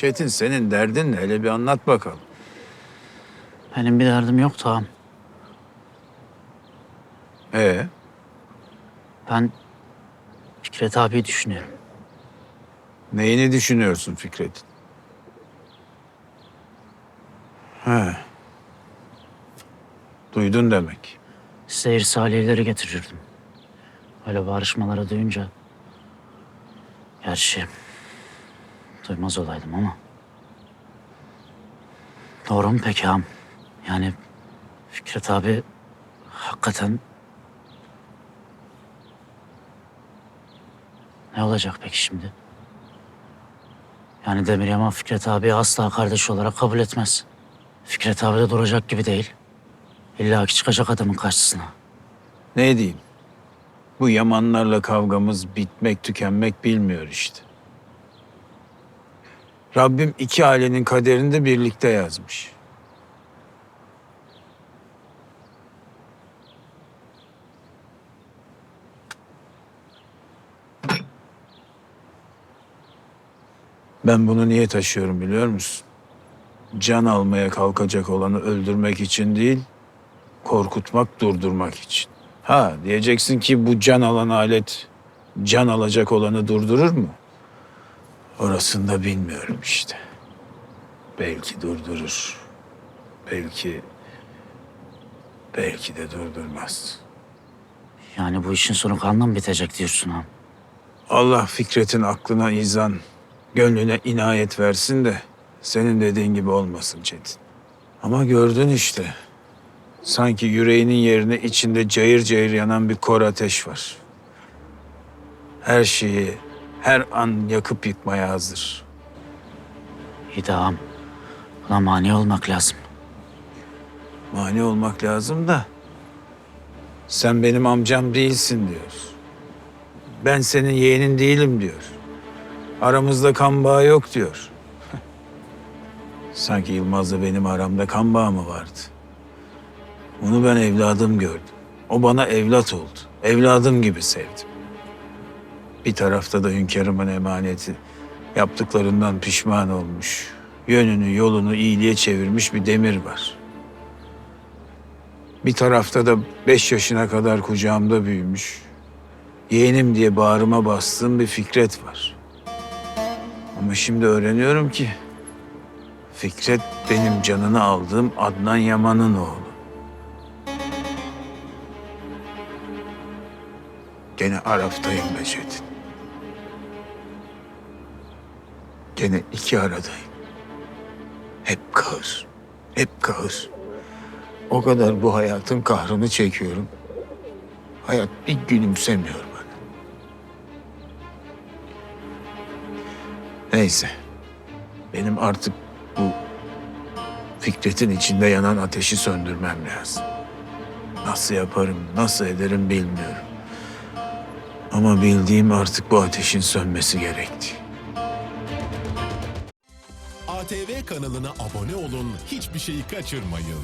Çetin senin derdin ne? Hele bir anlat bakalım. Benim bir derdim yok tamam. Ee, Ben Fikret abiyi düşünüyorum. neyini düşünüyorsun Fikret? He. Duydun demek. Seyir salihleri getirirdim. Öyle barışmaları duyunca... Gerçi duymaz olaydım ama... Doğru mu peki ağam? Yani Fikret abi hakikaten... Ne olacak peki şimdi? Yani Demir Yaman Fikret abi asla kardeş olarak kabul etmez. Fikret abi de duracak gibi değil. İlla ki çıkacak adamın karşısına. Ne diyeyim? Bu Yamanlarla kavgamız bitmek tükenmek bilmiyor işte. Rabbim iki ailenin kaderini de birlikte yazmış. Ben bunu niye taşıyorum biliyor musun? Can almaya kalkacak olanı öldürmek için değil, korkutmak, durdurmak için. Ha diyeceksin ki bu can alan alet can alacak olanı durdurur mu? Orasını da bilmiyorum işte. Belki durdurur. Belki belki de durdurmaz. Yani bu işin sonu kanla mı bitecek diyorsun ha? Allah Fikret'in aklına izan, gönlüne inayet versin de senin dediğin gibi olmasın Çetin. Ama gördün işte. Sanki yüreğinin yerine içinde cayır cayır yanan bir kor ateş var. Her şeyi her an yakıp yıkmaya hazır. İyi de ağam, buna mani olmak lazım. Mani olmak lazım da sen benim amcam değilsin diyor. Ben senin yeğenin değilim diyor. Aramızda kan bağı yok diyor. Sanki Yılmaz'la benim aramda kan bağı mı vardı? Onu ben evladım gördüm. O bana evlat oldu. Evladım gibi sevdim. Bir tarafta da hünkârımın emaneti. Yaptıklarından pişman olmuş. Yönünü, yolunu iyiliğe çevirmiş bir demir var. Bir tarafta da beş yaşına kadar kucağımda büyümüş. Yeğenim diye bağrıma bastığım bir Fikret var. Ama şimdi öğreniyorum ki Fikret benim canını aldığım Adnan Yaman'ın oğlu. Gene Araf'tayım Çetin. Gene iki aradayım. Hep kahır, hep kahır. O kadar bu hayatın kahrını çekiyorum. Hayat bir gülümsemiyor bana. Neyse. Benim artık bu Fikret'in içinde yanan ateşi söndürmem lazım. Nasıl yaparım, nasıl ederim bilmiyorum. Ama bildiğim artık bu ateşin sönmesi gerekti. ATV kanalına abone olun, hiçbir şeyi kaçırmayın.